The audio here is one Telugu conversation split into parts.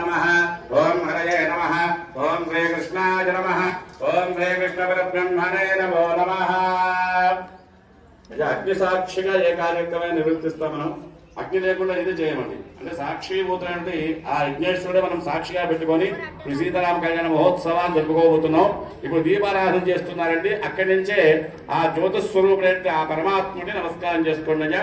నమః ఓం హరయే నమః ఓం శ్రీకృష్ణాయ నమ ఓం శ్రీకృష్ణ పరబ్రహ్మణే నమో నమః అగ్ని సాక్షిగా ఏ కార్యక్రమాన్ని నిర్వర్తిస్తాం మనం? అగ్ని లేకుండా ఇది చేయమండి? అంటే సాక్షిభూతులంటే ఆ యజ్ఞేశ్వరుడే మనం సాక్షిగా పెట్టుకొని ఇప్పుడు సీతారామ కళ్యాణ మహోత్సవాన్ని జరుపుకోబోతున్నాం. ఇప్పుడు దీపారాధన చేస్తున్నారండి. అక్కడి నుంచే ఆ జ్యోతిస్వరూపుడైతే ఆ పరమాత్ముడిని నమస్కారం చేసుకోండి అయ్యా.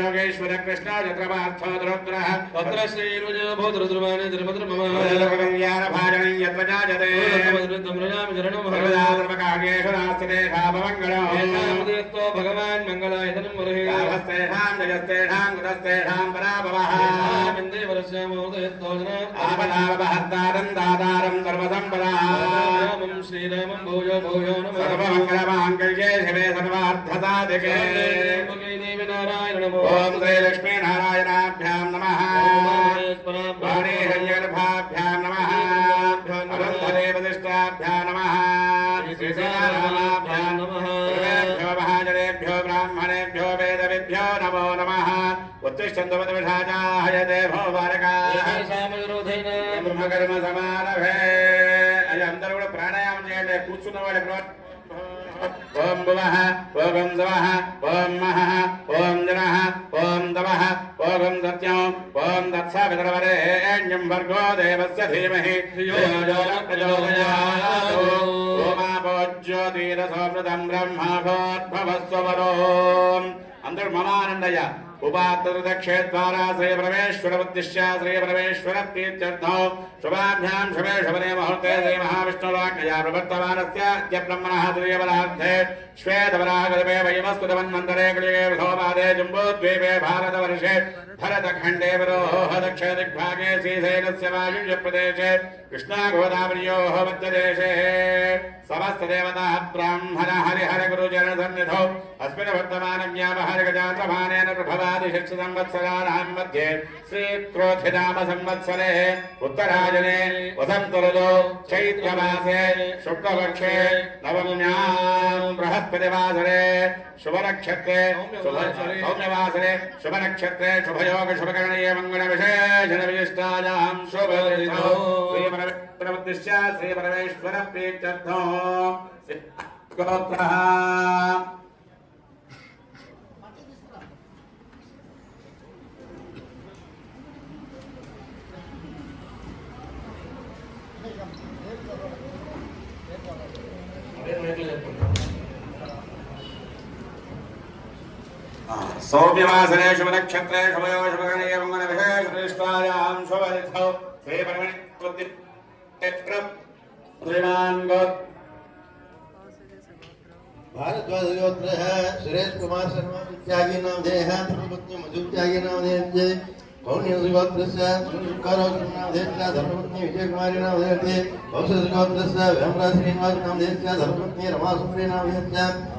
योगेश्वर कृष्ण जत्रपार्थोद्रोद्र तत्र श्रीर्वजभूतरुद्रवाणि द्रुपद्रुमव्यारभारणं यद्वजाजते धर्मकार्येषु नास्ते शापमङ्गलो भगवान् मङ्गलायतनं मुरुहेस्तेषां जयस्तेषां कृतस्तेषां पराभवः विन्दे आपदावहर्तारं दातारं सर्वसम्पदा श्रीरामं भूयो भूयो नमः सर्वमङ्गलमाङ्गल्ये शिवे सर्वार्थसाधिके దేవి నారాయణ నమో ॐ श्रीलक्ष्मीनारायणाभ्यां नमः वाणीहय्यगर्भाभ्यां नमः अनन्तदेवदिष्टाभ्यां नमः श्रीसीतारामाभ्यां नमः सर्वेभ्यो महाजनेभ्यो ब्राह्मणेभ्यो वेदविभ्यो नमो नमः उत्तिष्ठन्तु मदविषाचाहयते भो बालकाः బ్రహ్మకర్మ సమారభే అది అందరూ కూడా ప్రాణాయామం చేయండి కూర్చున్న వాళ్ళకి ఓం భువః ఓం శవః ఓం మహః ఓం జనః ఓం తవః ఓం సత్యం ఓం దత్సవితరవరేణ్యం భర్గో దేవస్య ధీమహి. ధియో యో న ప్రచోదయాత్ ఓమాపో జ్యోతిరసోమృతం బ్రహ్మాభోద్భవస్వరోం అందరూ మమానందయ్య. उपातक्षेद्वारा श्री श्री परमेश्वर प्रीत्यर्थ शुभाभ्यां शुभे शुभने मुहूर्ते श्री महाविष्णुराज्ञया प्रवर्तमानस्य अद्य ब्रह्मणः दुर्यबलार्थे श्वेतवरागदमे वयमस्तुतमन्वन्तरे कृये विधोपादे विरोह दिग्भागे ब्राह्मण वर्तमानज्ञापहरिगजातमानेन प्रभवादिशिक्ष संवत्सराणां मध्ये श्रीक्रोधिनाम संवत्सरे उत्तरायणे वसन्तऋतौ चैत्रमासे शुक्लपक्षे नवम्यां बृहस्पतिवासरे शुभनक्षत्रे शुभ सौम्यवासरे शुभनक्षत्रे शुभयोग शुभकरणीय मङ्गलविशेषण विशिष्टायां शुभ श्रीपरमेश्वरमुद्दिश्य श्रीपरमेश्वर प्रीत्यर्थो गोत्रः सौम्यवासरे शुभनक्षत्रे शुभयो शुभगणे मंगलविशेषनिष्ठायां शुभरिद्धौ श्रीपरमेश्वर श्रीमान् गोत्र भारद्वाज गोत्र है सुरेश कुमार शर्मा इत्यादि नाम दे हैं धर्मपत्नी मधु इत्यादि नाम दे जे कौन्य गोत्र से सुकर नाम दे से धर्मपत्नी विजय कुमारी नाम दे थे वंशज गोत्र से वेमराज श्रीनिवास नाम दे से धर्मपत्नी रमा सुंदरी नाम दे से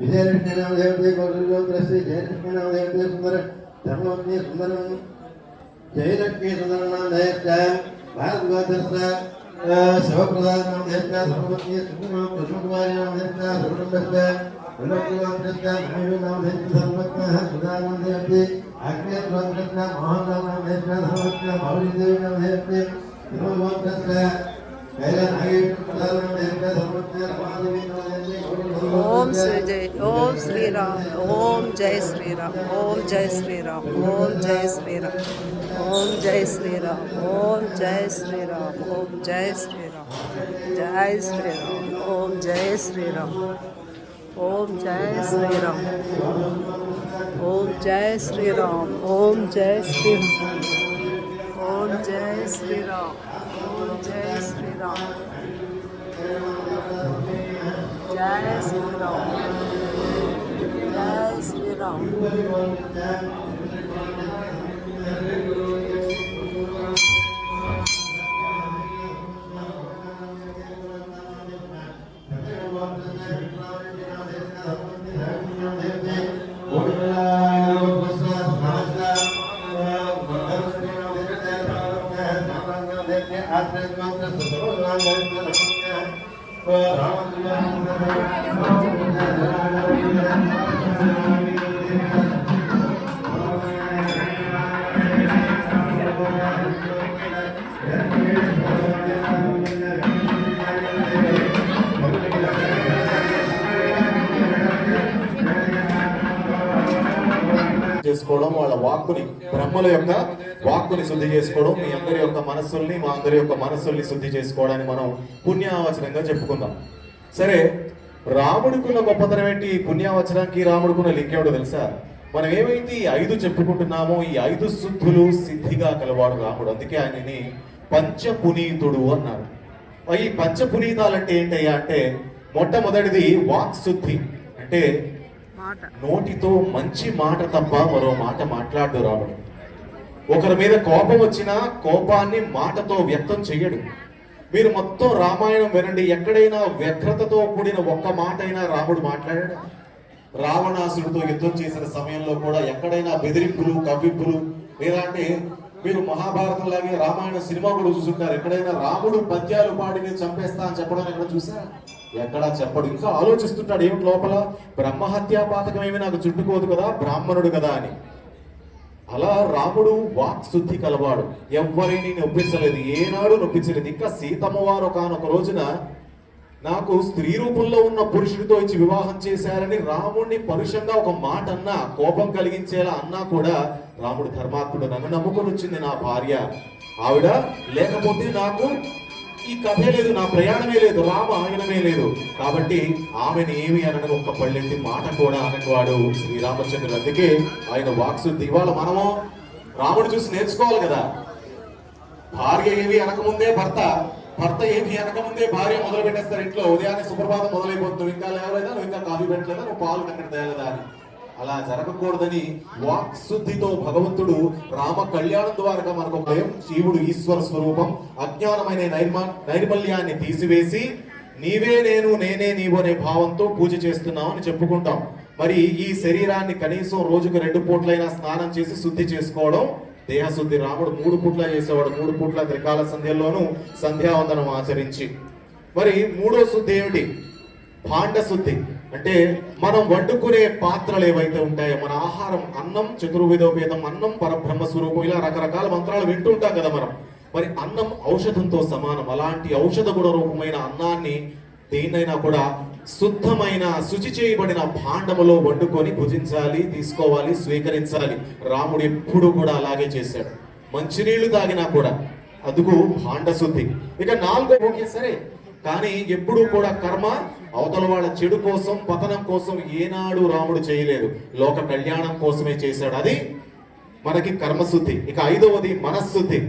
വിജയലക്ഷ്മി നാമദേവത്തെ ഗോത്രശ്രീ ജയലക്ഷ്മി നാമദേവത്തെ സുന്ദരൻ ധർമ്മപത്നി സുന്ദരൻ ജയലക്ഷ്മി സുന്ദരനാം ദേവറ്റ ഭാരത് ഗോത്രസ്ഥ ശിവപ്രധാന നാം ദേവറ്റ സർവപത്നി സുന്ദരം കൃഷ്ണകുമാരി നാം ദേവറ്റ സർവകുടുംബസ്ഥ ആഗ്നേയ മോഹൻ നാം ദേവറ്റ സർവജ്ഞ മൗരി ദേവി നാം ദേവറ്റ ओम श्री जय ओम श्री राम ओम जय श्री राम ओम जय श्री राम ओम जय श्री राम ओम जय श्री राम ओम जय श्री राम ओम जय श्री राम जय श्री राम ओम जय श्री राम ओम जय श्री राम ओम जय श्री राम ओम जय श्री राम ओम जय Shri Ram it on. On. Jazz it on. Rama చేసుకోవడం వాళ్ళ వాక్కుని బ్రహ్మల యొక్క వాక్కుని శుద్ధి చేసుకోవడం మీ అందరి యొక్క మనస్సుల్ని మా అందరి యొక్క మనస్సుల్ని శుద్ధి చేసుకోవడానికి మనం పుణ్యావచనంగా చెప్పుకుందాం. సరే రాముడికున్న గొప్పతనం ఏంటి? పుణ్యావచనానికి రాముడికున్న లింక్ ఏమిటో తెలుసా? మనం ఏమైతే ఈ ఐదు చెప్పుకుంటున్నామో ఈ ఐదు శుద్ధులు సిద్ధిగా కలవాడు రాముడు. అందుకే ఆయనని పంచపునీతుడు అన్నారు. ఈ పంచపునీతాలంటే ఏంటయ్యా అంటే మొట్టమొదటిది వాక్ శుద్ధి అంటే నోటితో మంచి మాట తప్ప మరో మాట మాట్లాడు రాముడు. ఒకరి మీద కోపం వచ్చినా కోపాన్ని మాటతో వ్యక్తం చెయ్యడు మీరు మొత్తం రామాయణం వినండి. ఎక్కడైనా వ్యగ్రతతో కూడిన ఒక్క మాట అయినా రాముడు మాట్లాడాడు. రావణాసుడితో యుద్ధం చేసిన సమయంలో కూడా ఎక్కడైనా బెదిరింపులు కవ్వింపులు లేదంటే మీరు మహాభారతం లాగే రామాయణ సినిమా కూడా చూసుంటారు. ఎక్కడైనా రాముడు పద్యాలు పాడిని చంపేస్తా అని చెప్పడం ఎక్కడ చూసారా? ఎక్కడా చెప్పడు. ఇంకా ఆలోచిస్తుంటాడు ఏమిటి లోపల? బ్రహ్మహత్యా పాతకం ఏమి నాకు చుట్టుకోదు కదా బ్రాహ్మణుడు కదా అని. అలా రాముడు వాక్ శుద్ధి కలవాడు. ఎవరిని నొప్పించలేదు ఏనాడు నొప్పించలేదు. ఇంకా సీతమ్మ వారు ఒకనొక రోజున నాకు స్త్రీ రూపంలో ఉన్న పురుషుడితో ఇచ్చి వివాహం చేశారని రాముడిని పరుషంగా ఒక మాట అన్నా కోపం కలిగించేలా అన్నా కూడా రాముడు ధర్మాత్ముడు నన్ను నమ్ముకొని వచ్చింది నా భార్య. ఆవిడ లేకపోతే నాకు ఈ కథే లేదు నా ప్రయాణమే లేదు రామ ఆయనమే లేదు. కాబట్టి ఆమెను ఏమి అనని ఒక్క పళ్ళెత్తి మాట కూడా అనకవాడు శ్రీరామచంద్రుడు అందుకే ఆయన వాక్సు ఇవాళ మనము రాముడు చూసి నేర్చుకోవాలి కదా. భార్య ఏమి అనకముందే భర్త భర్త ఏమి అనకముందే భార్య మొదలు పెట్టేస్తారు ఇంట్లో ఉదయాన్నే సుప్రభాతం మొదలైపోతుంది. ఇంకా లేవలేదా? నువ్వు ఇంకా కాఫీ పెట్టలేదా? నువ్వు పాలు అక్కడ తేలేదా అని. అలా జరగకూడదని వాక్ శుద్ధితో భగవంతుడు రామ కళ్యాణం ద్వారా మనకు భయం శివుడు ఈశ్వర స్వరూపం అజ్ఞానమైన నైర్మ నైర్మల్యాన్ని తీసివేసి నీవే నేను నేనే నీవు అనే భావంతో పూజ చేస్తున్నావు అని చెప్పుకుంటాం. మరి ఈ శరీరాన్ని కనీసం రోజుకు రెండు పూట్లైనా స్నానం చేసి శుద్ధి చేసుకోవడం దేహశుద్ధి రాముడు మూడు పూట్ల చేసేవాడు మూడు పూట్ల త్రికాల సంధ్యల్లోనూ సంధ్యావందనం ఆచరించి. మరి మూడో శుద్ధి ఏమిటి? భాండ శుద్ధి అంటే మనం వండుకునే పాత్రలు ఏవైతే ఉంటాయో మన ఆహారం అన్నం చతుర్విధోపేతం అన్నం పరబ్రహ్మ స్వరూపం ఇలా రకరకాల మంత్రాలు వింటుంటాం కదా మనం. మరి అన్నం ఔషధంతో సమానం. అలాంటి ఔషధ గుణ రూపమైన అన్నాన్ని దేన్నైనా కూడా శుద్ధమైన శుచి చేయబడిన భాండములో వండుకొని భుజించాలి తీసుకోవాలి స్వీకరించాలి. రాముడు ఎప్పుడు కూడా అలాగే చేశాడు. మంచినీళ్ళు తాగినా కూడా అదుగు భాండ శుద్ధి ఇక నాలుగో ఓకే సరే. కానీ ఎప్పుడూ కూడా కర్మ అవతల వాళ్ళ చెడు కోసం పతనం కోసం ఏనాడు రాముడు చేయలేదు. లోక కళ్యాణం కోసమే చేశాడు. అది మనకి కర్మశుద్ధి. ఇక ఐదవది మనశ్శుద్ధి.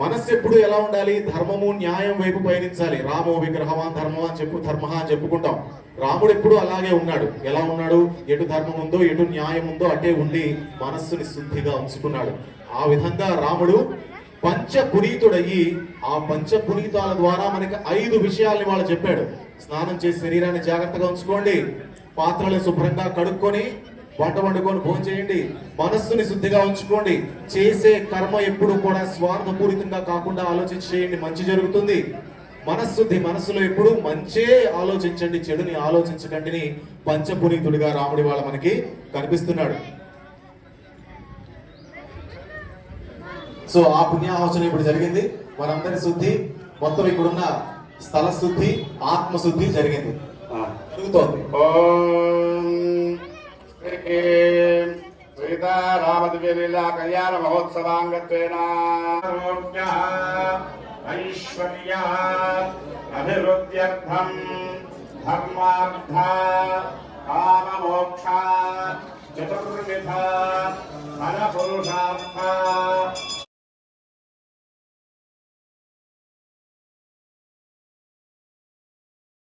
మనస్సు ఎప్పుడు ఎలా ఉండాలి? ధర్మము న్యాయం వైపు పయనించాలి. రామో విగ్రహమా ధర్మం అని చెప్పు ధర్మ అని చెప్పుకుంటాం. రాముడు ఎప్పుడు అలాగే ఉన్నాడు. ఎలా ఉన్నాడు? ఎటు ధర్మం ఉందో ఎటు న్యాయం ఉందో అటే ఉండి మనస్సుని శుద్ధిగా ఉంచుకున్నాడు. ఆ విధంగా రాముడు పంచపునీతుడయ్యి ఆ పంచపునీతాల ద్వారా మనకి ఐదు విషయాల్ని వాళ్ళు చెప్పాడు. స్నానం చేసి శరీరాన్ని జాగ్రత్తగా ఉంచుకోండి. పాత్రలు శుభ్రంగా కడుక్కొని వంట వండుకొని భోజనం చేయండి. మనస్సుని శుద్ధిగా ఉంచుకోండి. చేసే కర్మ ఎప్పుడు కూడా స్వార్థపూరితంగా కాకుండా ఆలోచించి చేయండి. మంచి జరుగుతుంది. మనస్సుద్ధి మనస్సులో ఎప్పుడు మంచే ఆలోచించండి. చెడుని ఆలోచించకండిని పంచపునీతుడిగా రాముడి వాళ్ళ మనకి కనిపిస్తున్నాడు. సో ఆ పుణ్యాహోచనం ఇప్పుడు జరిగింది. మనందరి శుద్ధి. మొత్తం ఇక్కడున్న స్థల శుద్ధి ఆత్మ శుద్ధి జరిగింది. జరుగుతోంది సీతారామదివ్యలీలా కళ్యాణ మహోత్సవాంగత్వేన. ఐశ్వర్య అభివృద్ధ్యర్థం ధర్మార్థ కామమోక్ష చతుర్విధ ఫలపురుషార్థ